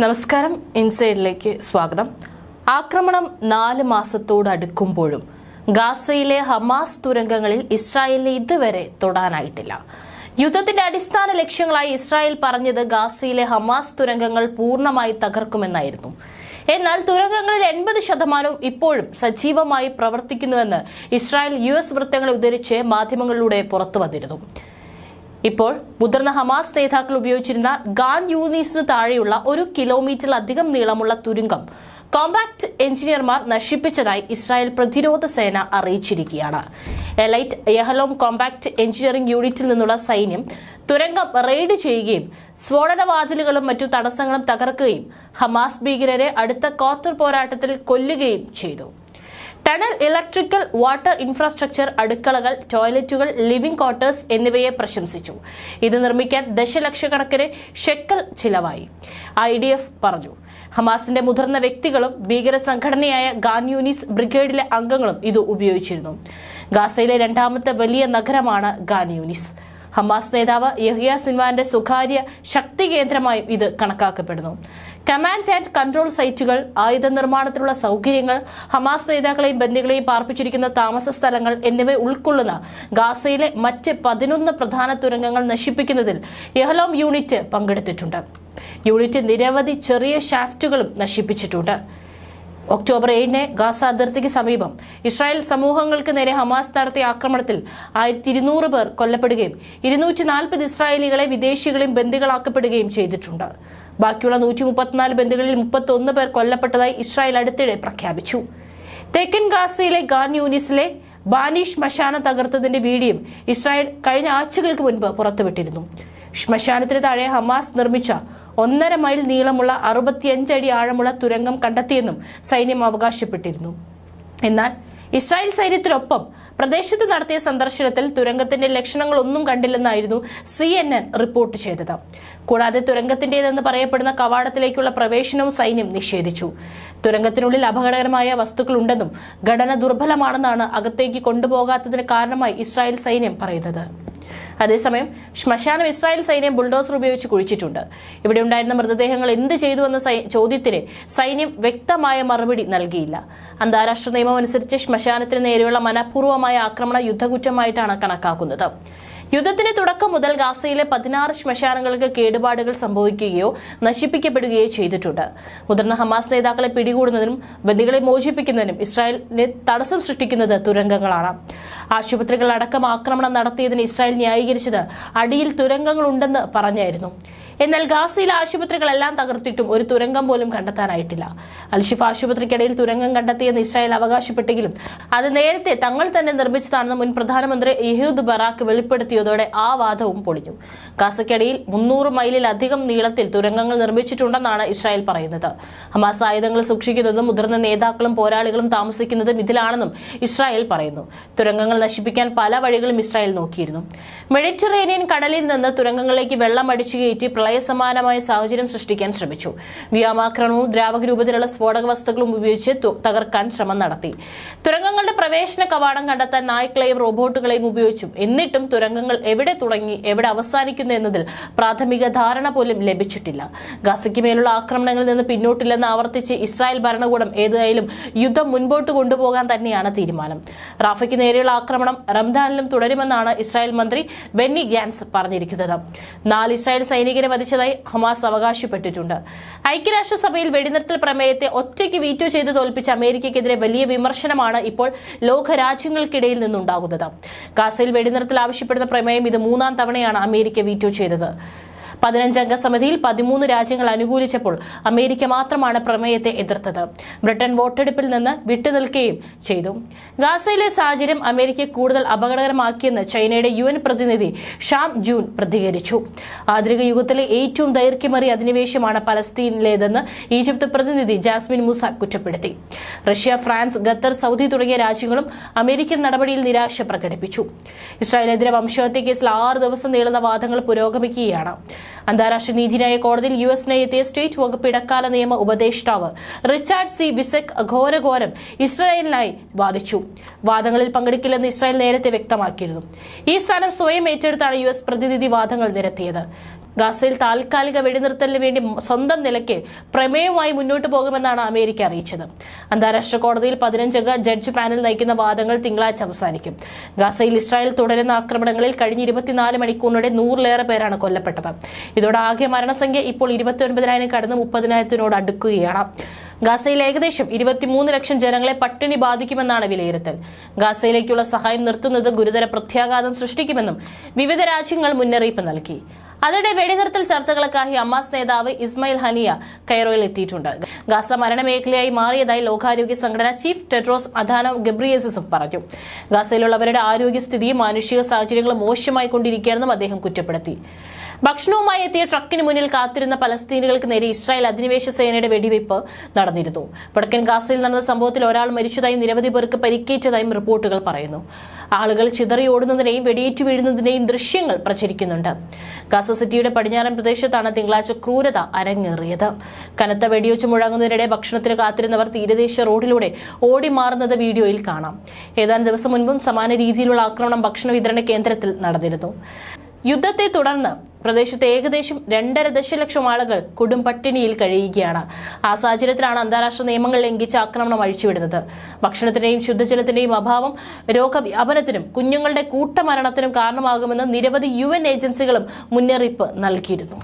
നമസ്കാരം. ഇൻസൈഡിലേക്ക് സ്വാഗതം. ആക്രമണം നാല് മാസത്തോട് അടുക്കുമ്പോഴും ഗാസയിലെ ഹമാസ് തുരങ്കങ്ങളിൽ ഇസ്രായേലിന് ഇതുവരെ തൊടാനായിട്ടില്ല. യുദ്ധത്തിന്റെ അടിസ്ഥാന ലക്ഷ്യങ്ങളായി ഇസ്രായേൽ പറഞ്ഞത് ഗാസയിലെ ഹമാസ് തുരങ്കങ്ങൾ പൂർണമായി തകർക്കുമെന്നായിരുന്നു. എന്നാൽ തുരങ്കങ്ങളിൽ എൺപത് ശതമാനവും ഇപ്പോഴും സജീവമായി പ്രവർത്തിക്കുന്നുവെന്ന് ഇസ്രായേൽ യു എസ് വൃത്തങ്ങളെ ഉദ്ധരിച്ച് മാധ്യമങ്ങളിലൂടെ പുറത്തു വന്നിരുന്നു. ഇപ്പോൾ മുതിർന്ന ഹമാസ് നേതാക്കൾ ഉപയോഗിച്ചിരുന്ന ഗാൻ യൂണീസിന് താഴെയുള്ള ഒരു കിലോമീറ്ററിലധികം നീളമുള്ള തുരുങ്കം കോമ്പാക്ട് എഞ്ചിനീയർമാർ നശിപ്പിച്ചതായി ഇസ്രായേൽ പ്രതിരോധ സേന അറിയിച്ചിരിക്കുകയാണ്. എലൈറ്റ് യഹലോം കോമ്പാക്ട് എഞ്ചിനീയറിംഗ് യൂണിറ്റിൽ നിന്നുള്ള സൈന്യം തുരങ്കം റെയ്ഡ് ചെയ്യുകയും സ്ഫോടനവാതിലുകളും മറ്റു തടസ്സങ്ങളും തകർക്കുകയും ഹമാസ് ഭീകരരെ അടുത്ത ക്വാർട്ടർ പോരാട്ടത്തിൽ കൊല്ലുകയും ചെയ്തു. ടണൽ ഇലക്ട്രിക്കൽ വാട്ടർ ഇൻഫ്രാസ്ട്രക്ചർ അടുക്കളകൾ ടോയ്ലറ്റുകൾ ലിവിംഗ് ക്വാർട്ടേഴ്സ് എന്നിവയെ പ്രശംസിച്ചു. ഇത് നിർമ്മിക്കാൻ ദശലക്ഷക്കണക്കിന് ഷെക്കൽ ചിലവായി. ഐ ഡി എഫ് പറഞ്ഞു. ഹമാസിന്റെ മുതിർന്ന വ്യക്തികളും ഭീകര സംഘടനയായ ഗാൻ യൂനിസ് ബ്രിഗേഡിലെ അംഗങ്ങളും ഇത് ഉപയോഗിച്ചിരുന്നു. ഗാസയിലെ രണ്ടാമത്തെ വലിയ നഗരമാണ് ഗാൻ യൂനിസ് ഹമാസ് നേതാവ് യഹിയ സിൻവാന്റെ സ്വകാര്യ ശക്തി കേന്ദ്രമായും ഇത് കണക്കാക്കപ്പെടുന്നു. കമാൻഡ് ആൻഡ് കൺട്രോൾ സൈറ്റുകൾ ആയുധ നിർമ്മാണത്തിനുള്ള സൗകര്യങ്ങൾ ഹമാസ് നേതാക്കളെയും ബന്ധികളെയും പാർപ്പിച്ചിരിക്കുന്ന താമസ സ്ഥലങ്ങൾ എന്നിവ ഉൾക്കൊള്ളുന്ന ഗാസയിലെ മറ്റ് പതിനൊന്ന് പ്രധാന തുരങ്കങ്ങൾ നശിപ്പിക്കുന്നതിൽ യഹലോം യൂണിറ്റ് പങ്കെടുത്തിട്ടുണ്ട്. യൂണിറ്റ് നിരവധി ചെറിയ ഷാഫ്റ്റുകളും നശിപ്പിച്ചിട്ടുണ്ട്. ഒക്ടോബർ ഏഴിന് ഗാസ അതിർത്തിക്ക് സമീപം ഇസ്രായേൽ സമൂഹങ്ങൾക്ക് നേരെ ഹമാസ് നടത്തിയ ആക്രമണത്തിൽ ആയിരത്തി ഇരുന്നൂറ് പേർ കൊല്ലപ്പെടുകയും ഇരുന്നൂറ്റി നാൽപ്പത് ഇസ്രായേലികളെ വിദേശികളെയും ബന്ദികളാക്കപ്പെടുകയും ചെയ്തിട്ടുണ്ട്. ബാക്കിയുള്ള നൂറ്റി മുപ്പത്തിനാല് ബന്ദികളിൽ മുപ്പത്തൊന്ന് പേർ കൊല്ലപ്പെട്ടതായി ഇസ്രായേൽ അടുത്തിടെ പ്രഖ്യാപിച്ചു. തെക്കൻ ഗാസയിലെ ഗാൻ യൂനിസിലെ ബാനിഷ് മഷാന തകർത്തതിന്റെ വീഡിയോ ഇസ്രായേൽ കഴിഞ്ഞ ആഴ്ചകൾക്ക് മുൻപ് പുറത്തുവിട്ടിരുന്നു. ശ്മശാനത്തിന് താഴെ ഹമാസ് നിർമ്മിച്ച ഒന്നര മൈൽ നീളമുള്ള അറുപത്തിയഞ്ച് അടി ആഴമുള്ള തുരങ്കം കണ്ടെത്തിയെന്നും സൈന്യം അവകാശപ്പെട്ടിരുന്നു. എന്നാൽ ഇസ്രായേൽ സൈന്യത്തിനൊപ്പം പ്രദേശത്ത് നടത്തിയ സന്ദർശനത്തിൽ തുരങ്കത്തിന്റെ ലക്ഷണങ്ങളൊന്നും കണ്ടില്ലെന്നായിരുന്നു സി എൻ എൻ റിപ്പോർട്ട് ചെയ്തത്. കൂടാതെ തുരങ്കത്തിന്റേതെന്ന് പറയപ്പെടുന്ന കവാടത്തിലേക്കുള്ള പ്രവേശനവും സൈന്യം നിഷേധിച്ചു. തുരങ്കത്തിനുള്ളിൽ അപകടകരമായ വസ്തുക്കളുണ്ടെന്നും ഘടന ദുർബലമാണെന്നാണ് അകത്തേക്ക് കൊണ്ടുപോകാത്തതിന് കാരണമായി ഇസ്രായേൽ സൈന്യം പറയുന്നത്. അതേസമയം ശ്മശാനം ഇസ്രായേൽ സൈന്യം ബുൾഡോസർ ഉപയോഗിച്ച് കുഴിച്ചിട്ടുണ്ട്. ഇവിടെ ഉണ്ടായിരുന്ന മൃതദേഹങ്ങൾ എന്ത് ചെയ്തു എന്ന ചോദ്യത്തിന് സൈന്യം വ്യക്തമായ മറുപടി നൽകിയില്ല. അന്താരാഷ്ട്ര നിയമം അനുസരിച്ച് ശ്മശാനത്തിന് നേരെയുള്ള മനഃപൂർവമായ ആക്രമണ യുദ്ധകുറ്റമായിട്ടാണ് കണക്കാക്കുന്നത്. യുദ്ധത്തിന്റെ തുടക്കം മുതൽ ഗാസയിലെ പതിനാറ് ശ്മശാനങ്ങൾക്ക് കേടുപാടുകൾ സംഭവിക്കുകയോ നശിപ്പിക്കപ്പെടുകയോ ചെയ്തിട്ടുണ്ട്. മുതിർന്ന ഹമാസ് നേതാക്കളെ പിടികൂടുന്നതിനും ബന്ദികളെ മോചിപ്പിക്കുന്നതിനും ഇസ്രായേലിന് തടസ്സം സൃഷ്ടിക്കുന്നത് തുരങ്കങ്ങളാണ്. ആശുപത്രികൾ അടക്കം ആക്രമണം നടത്തിയതിന് ഇസ്രായേൽ ന്യായീകരിച്ചത് അടിയിൽ തുരങ്കങ്ങളുണ്ടെന്ന് പറഞ്ഞായിരുന്നു. എന്നാൽ ഗാസയിലെ ആശുപത്രികളെല്ലാം തകർത്തിട്ടും ഒരു തുരങ്കം പോലും കണ്ടെത്താനായിട്ടില്ല. അൽഷിഫ ആശുപത്രിക്കിടയിൽ തുരങ്കം കണ്ടെത്തിയെന്ന് ഇസ്രായേൽ അവകാശപ്പെട്ടെങ്കിലും അത് നേരത്തെ തങ്ങൾ തന്നെ നിർമ്മിച്ചതാണെന്ന് മുൻ പ്രധാനമന്ത്രി യഹൂദ് ബറാക്ക് വെളിപ്പെടുത്തിയതോടെ ആ വാദവും പൊളിഞ്ഞു. ഗാസയ്ക്കിടയിൽ മുന്നൂറ് മൈലിലധികം നീളത്തിൽ തുരങ്കങ്ങൾ നിർമ്മിച്ചിട്ടുണ്ടെന്നാണ് ഇസ്രായേൽ പറയുന്നത്. ഹമാസ് ആയുധങ്ങൾ സൂക്ഷിക്കുന്നതും മുതിർന്ന നേതാക്കളും പോരാളികളും താമസിക്കുന്നതും ഇതിലാണെന്നും ഇസ്രായേൽ പറയുന്നു. തുരങ്കങ്ങൾ നശിപ്പിക്കാൻ പല വഴികളും ഇസ്രായേൽ നോക്കിയിരുന്നു. മെഡിറ്ററേനിയൻ കടലിൽ നിന്ന് തുരങ്കങ്ങളിലേക്ക് വെള്ളം അടിച്ചു കയറ്റി പ്രളയസമാനമായ സാഹചര്യം സൃഷ്ടിക്കാൻ ശ്രമിച്ചു. വ്യോമാക്രമണവും ദ്രാവക രൂപത്തിലുള്ള സ്ഫോടക വസ്തുക്കളും ഉപയോഗിച്ച് തകർക്കാൻ ശ്രമം നടത്തി. തുരങ്കങ്ങളുടെ പ്രവേശന കവാടം കണ്ടെത്താൻ നായ്ക്കളെയും റോബോട്ടുകളെയും ഉപയോഗിച്ചു. എന്നിട്ടും തുരങ്കങ്ങൾ എവിടെ തുടങ്ങി എവിടെ അവസാനിക്കുന്നു എന്നതിൽ പ്രാഥമിക ധാരണ പോലും ലഭിച്ചിട്ടില്ല. ഗസയ്ക്ക് മേലുള്ള ആക്രമണങ്ങളിൽ നിന്ന് പിന്നോട്ടില്ലെന്ന് ആവർത്തിച്ച് ഇസ്രായേൽ ഭരണകൂടം ഏതായാലും യുദ്ധം മുൻപോട്ട് കൊണ്ടുപോകാൻ തന്നെയാണ് തീരുമാനം. റാഫയ്ക്ക് നേരെയുള്ള ആക്രമണം റംദാനിലും തുടരുമെന്നാണ് ഇസ്രായേൽ മന്ത്രി ബെന്നി ഗ്യാൻസ് പറഞ്ഞിരിക്കുന്നത്. നാല് ഇസ്രായേൽ സൈനികരെ വധിച്ചതായി ഹമാസ് അവകാശപ്പെട്ടിട്ടുണ്ട്. ഐക്യരാഷ്ട്രസഭയിൽ വെടിനിർത്തൽ പ്രമേയത്തെ ഒറ്റയ്ക്ക് വീറ്റോ ചെയ്ത് തോൽപ്പിച്ച അമേരിക്കയ്ക്കെതിരെ വലിയ വിമർശനമാണ് ഇപ്പോൾ ലോകരാജ്യങ്ങൾക്കിടയിൽ നിന്നുണ്ടാകുന്നത്. ഗാസയിൽ വെടിനിർത്തൽ ആവശ്യപ്പെടുന്ന പ്രമേയം ഇത് മൂന്നാം തവണയാണ് അമേരിക്ക വീറ്റോ ചെയ്തത്. പതിനഞ്ചംഗ സമിതിയിൽ പതിമൂന്ന് രാജ്യങ്ങൾ അനുകൂലിച്ചപ്പോൾ അമേരിക്ക മാത്രമാണ് പ്രമേയത്തെ എതിർത്തത്. ബ്രിട്ടൻ വോട്ടെടുപ്പിൽ നിന്ന് വിട്ടുനിൽക്കുകയും ചെയ്തു. ഗാസയിലെ സാഹചര്യം അമേരിക്ക കൂടുതൽ അപകടകരമാക്കിയെന്ന് ചൈനയുടെ യു പ്രതിനിധി ഷാം ജൂൻ പ്രതികരിച്ചു. ആധുനിക യുഗത്തിലെ ഏറ്റവും ദൈർഘ്യമേറിയ അധിനിവേശമാണ് പലസ്തീനിലേതെന്ന് ഈജിപ്ത് പ്രതിനിധി ജാസ്മിൻ മൂസ കുറ്റപ്പെടുത്തി. റഷ്യ ഫ്രാൻസ് ഖത്തർ സൗദി തുടങ്ങിയ രാജ്യങ്ങളും അമേരിക്കൻ നടപടിയിൽ നിരാശ പ്രകടിപ്പിച്ചു. ഇസ്രായേലിനെതിരെ വംശഹത്യ കേസിൽ ആറ് ദിവസം നീളുന്ന വാദങ്ങൾ പുരോഗമിക്കുകയാണ്. അന്താരാഷ്ട്ര നീതിന്യായ കോടതിയിൽ യു എസ് നയത്തെ സ്റ്റേറ്റ് വകുപ്പ് ഇടക്കാല നിയമ ഉപദേഷ്ടാവ് റിച്ചാർഡ് സി വിസക് ഘോരഘോരം ഇസ്രായേലിനായി വാദിച്ചു. വാദങ്ങളിൽ പങ്കെടുക്കില്ലെന്ന് ഇസ്രായേൽ നേരത്തെ വ്യക്തമാക്കിയിരുന്നു. ഈ സ്ഥാനം സ്വയം ഏറ്റെടുത്താണ് യു എസ് പ്രതിനിധി വാദങ്ങൾ നിരത്തിയത്. ഗാസയിൽ താൽക്കാലിക വെടിനിർത്തലിന് വേണ്ടി സ്വന്തം നിലയ്ക്ക് പ്രമേയമായി മുന്നോട്ട് പോകുമെന്നാണ് അമേരിക്ക അറിയിച്ചത്. അന്താരാഷ്ട്ര കോടതിയിൽ പതിനഞ്ചംഗ ജഡ്ജ് പാനൽ നയിക്കുന്ന വാദങ്ങൾ തിങ്കളാഴ്ച അവസാനിക്കും. ഗാസയിൽ ഇസ്രായേൽ തുടരുന്ന ആക്രമണങ്ങളിൽ കഴിഞ്ഞ ഇരുപത്തിനാല് മണിക്കൂറിനിടെ നൂറിലേറെ പേരാണ് കൊല്ലപ്പെട്ടത്. ഇതോടെ ആകെ മരണസംഖ്യ ഇപ്പോൾ ഇരുപത്തി ഒൻപതിനായിരം കടന്ന് മുപ്പതിനായിരത്തിനോട് അടുക്കുകയാണ്. ഗാസയിൽ ഏകദേശം ഇരുപത്തിമൂന്ന് ലക്ഷം ജനങ്ങളെ പട്ടിണി ബാധിക്കുമെന്നാണ് വിലയിരുത്തൽ. ഗാസയിലേക്കുള്ള സഹായം നിർത്തുന്നത് ഗുരുതര പ്രത്യാഘാതം സൃഷ്ടിക്കുമെന്നും വിവിധ രാജ്യങ്ങൾ മുന്നറിയിപ്പ് നൽകി. അതിനിടെ വെടിനിർത്തൽ ചർച്ചകൾക്കായി ഹമാസ് നേതാവ് ഇസ്മയിൽ ഹനിയ കൈറോയിൽ എത്തിയിട്ടുണ്ട്. ഗാസ മരണമേഖലയായി മാറിയതായി ലോകാരോഗ്യ സംഘടന ചീഫ് ടെഡ്രോസ് അധാനം ഗബ്രിയേസസും പറഞ്ഞു. ഗാസയിലുള്ളവരുടെ ആരോഗ്യസ്ഥിതിയും മാനുഷിക സാഹചര്യങ്ങളും മോശമായി കൊണ്ടിരിക്കുകയാണെന്നും അദ്ദേഹം കുറ്റപ്പെടുത്തി. ഭക്ഷണവുമായി എത്തിയ ട്രക്കിന് മുന്നിൽ കാത്തിരുന്ന പലസ്തീനുകൾക്ക് നേരെ ഇസ്രായേൽ അധിനിവേശ സേനയുടെ വെടിവയ്പ് നടന്നിരുന്നു. വടക്കൻ ഗാസയിൽ നടന്ന സംഭവത്തിൽ ഒരാൾ മരിച്ചതായും നിരവധി പേർക്ക് പരിക്കേറ്റതായും റിപ്പോർട്ടുകൾ പറയുന്നു. ആളുകൾ ചിതറി ഓടുന്നതിനെയും വെടിയേറ്റ് വീഴുന്നതിനെയും ദൃശ്യങ്ങൾ പ്രചരിക്കുന്നുണ്ട്. ഗാസ സിറ്റിയുടെ പടിഞ്ഞാറൻ പ്രദേശത്താണ് തിങ്കളാഴ്ച ക്രൂരത അരങ്ങേറിയത്. കനത്ത വെടിയൊച്ച് മുഴങ്ങുന്നതിനിടെ ഭക്ഷണത്തിന് കാത്തിരുന്നവർ തീരദേശ റോഡിലൂടെ ഓടി മാറുന്നത് വീഡിയോയിൽ കാണാം. ഏതാനും ദിവസം മുൻപും സമാന രീതിയിലുള്ള ആക്രമണം ഭക്ഷണ വിതരണ കേന്ദ്രത്തിൽ നടന്നിരുന്നു. യുദ്ധത്തെ തുടർന്ന് പ്രദേശത്ത് ഏകദേശം രണ്ടര ദശലക്ഷം ആളുകൾ കൊടും പട്ടിണിയിൽ കഴിയുകയാണ്. ആ സാഹചര്യത്തിലാണ് അന്താരാഷ്ട്ര നിയമങ്ങൾ ലംഘിച്ച ആക്രമണം അഴിച്ചുവിടുന്നത്. ഭക്ഷണത്തിന്റെയും ശുദ്ധജലത്തിന്റെയും അഭാവം രോഗവ്യാപനത്തിനും കുഞ്ഞുങ്ങളുടെ കൂട്ടമരണത്തിനും കാരണമാകുമെന്ന് നിരവധി യു ഏജൻസികളും മുന്നറിയിപ്പ് നൽകിയിരുന്നു.